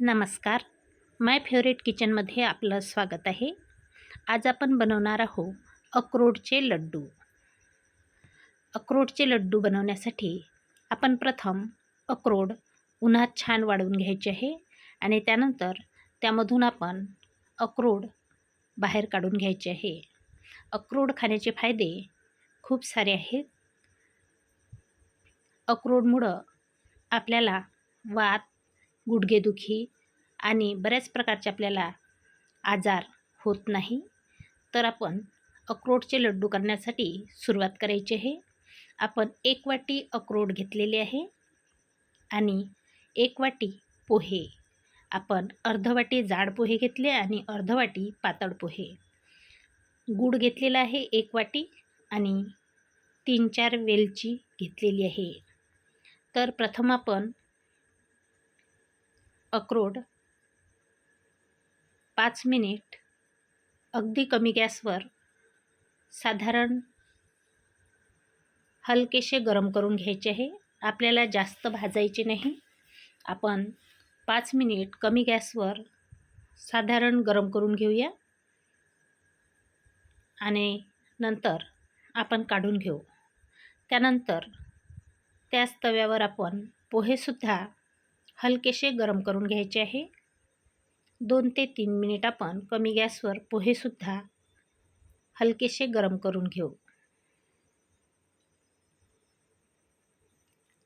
नमस्कार. माय फेवरेट किचनमध्ये आपलं स्वागत आहे. आज आपण बनवणार आहोत अक्रोडचे लड्डू. अक्रोडचे लड्डू बनवण्यासाठी आपण प्रथम अक्रोड उन्हात छान वाढवून घ्यायचे आहे आणि त्यानंतर त्यामधून आपण अक्रोड बाहेर काढून घ्यायचे आहे. अक्रोड खाण्याचे फायदे खूप सारे आहेत. अक्रोडमुळं आपल्याला वात गुडघेदुखी आणि बऱ्याच प्रकारचे आपल्याला आजार होत नाही. तर आपण अक्रोडचे लड्डू करण्यासाठी सुरुवात करायची आहे. आपण एक वाटी अक्रोड घेतलेले आहे आणि एक वाटी पोहे. आपण अर्ध वाटी जाड पोहे घेतले आणि अर्ध वाटी पातळ पोहे. गूळ घेतलेला आहे एक वाटी आणि तीन चार वेलची घेतलेली आहे. तर प्रथम आपण अक्रोड. पाच मिनिट. अगदी कमी गॅसवर. साधारण हलकेसे गरम करून घ्यायचे आहे. आपल्याला जास्त भाजायचे नाही. आपण पाच मिनिट कमी गॅसवर साधारण गरम करून घेऊया. आणि नंतर आपण काढून घेऊ. त्यानंतर त्याच तव्यावर आपण पोहेसुद्धा हलकेसे गरम करून घ्यायचे आहे. दोन ते तीन मिनिट आपण कमी गॅसवर पोहेसुद्धा हलकेसे गरम करून घेऊ.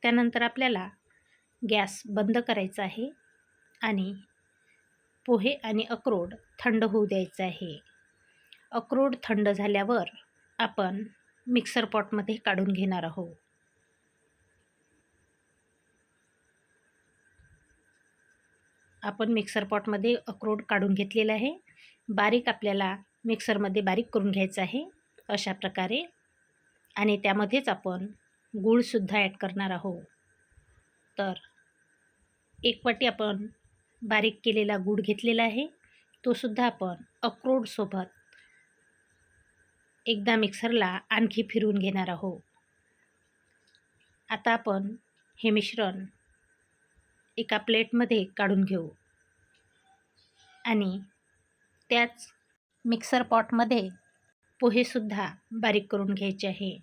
त्यानंतर आपल्याला गॅस बंद करायचा आहे आणि पोहे आणि अक्रोड थंड होऊ द्यायचं आहे. अक्रोड थंड झाल्यावर आपण मिक्सर पॉटमध्ये काढून घेणार आहोत. आपण मिक्सर पॉटमध्ये अक्रोड काढून घेतलेला आहे. बारीक आपल्याला मिक्सरमध्ये बारीक करून घ्यायचं आहे अशा प्रकारे. आणि त्यामध्येच आपण गूळसुद्धा ॲड करणार आहोत. तर एक वाटी आपण बारीक केलेला गूळ घेतलेला आहे. तोसुद्धा आपण अक्रोडसोबत एकदा मिक्सरला आणखी फिरवून घेणार आहोत. आता आपण हे मिश्रण एका प्लेटमध्ये काढून घेऊ. आणि त्याच मिक्सर पॉटमध्ये पोहेसुद्धा बारीक करून घ्यायचे आहे.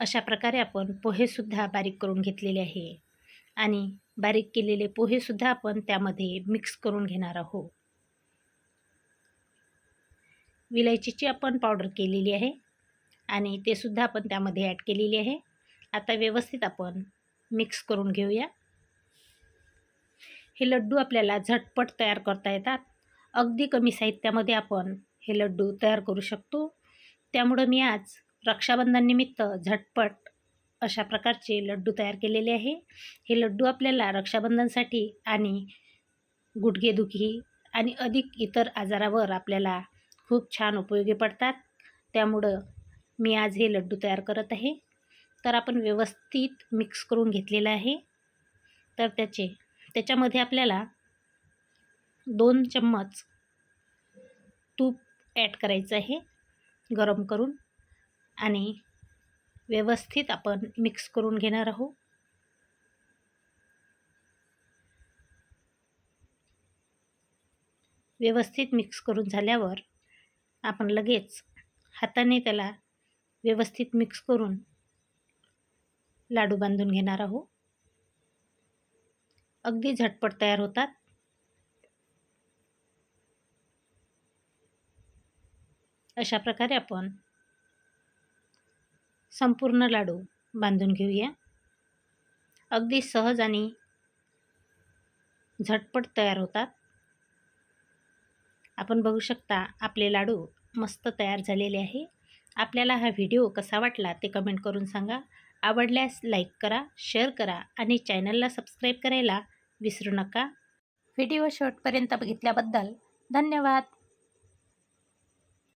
अशा प्रकारे आपण पोहेसुद्धा बारीक करून घेतलेले आहे. आणि बारीक केलेले पोहेसुद्धा आपण त्यामध्ये मिक्स करून घेणार आहोत. विलायचीची आपण पावडर केलेली आहे. आणि ते सुद्धा आपण त्यामध्ये ॲड केलेली आहे. आता व्यवस्थित आपण मिक्स करून घेऊया. हे लड्डू आपल्याला झटपट तयार करता येतात. अगदी कमी साहित्यामध्ये आपण हे लड्डू तयार करू शकतो. त्यामुळं मी आज रक्षाबंधननिमित्त झटपट अशा प्रकारचे लड्डू तयार केलेले आहे. हे लड्डू आपल्याला रक्षाबंधनसाठी आणि गुडघेदुखी आणि अधिक इतर आजारावर आपल्याला खूप छान उपयोगी पडतात. त्यामुळं मी आज हे लड्डू तयार करत आहे. तर आपण व्यवस्थित मिक्स करून घेतलेलं आहे. तर त्याचे त्याच्यामध्ये आपल्याला दोन चम्मच तूप ॲड करायचं आहे गरम करून आणि व्यवस्थित आपण मिक्स करून घेणार आहोत. व्यवस्थित मिक्स करून झाल्यावर आपण लगेच हाताने त्याला व्यवस्थित मिक्स करून लाडू बांधून घेणार आहोत. अगदी झटपट तयार होतात. अशा प्रकारे आपण संपूर्ण लाडू बांधून घेऊया. अगदी सहज आणि झटपट तयार होतात. आपण बघू शकता आपले लाडू मस्त तयार झालेले आहे. आपल्याला हा व्हिडिओ कसा वाटला ते कमेंट करून सांगा. आवडल्यास लाईक करा शेअर करा आणि चॅनलला सबस्क्राईब करायला विसरू नका. व्हिडिओ शेवटपर्यंत बघितल्याबद्दल धन्यवाद.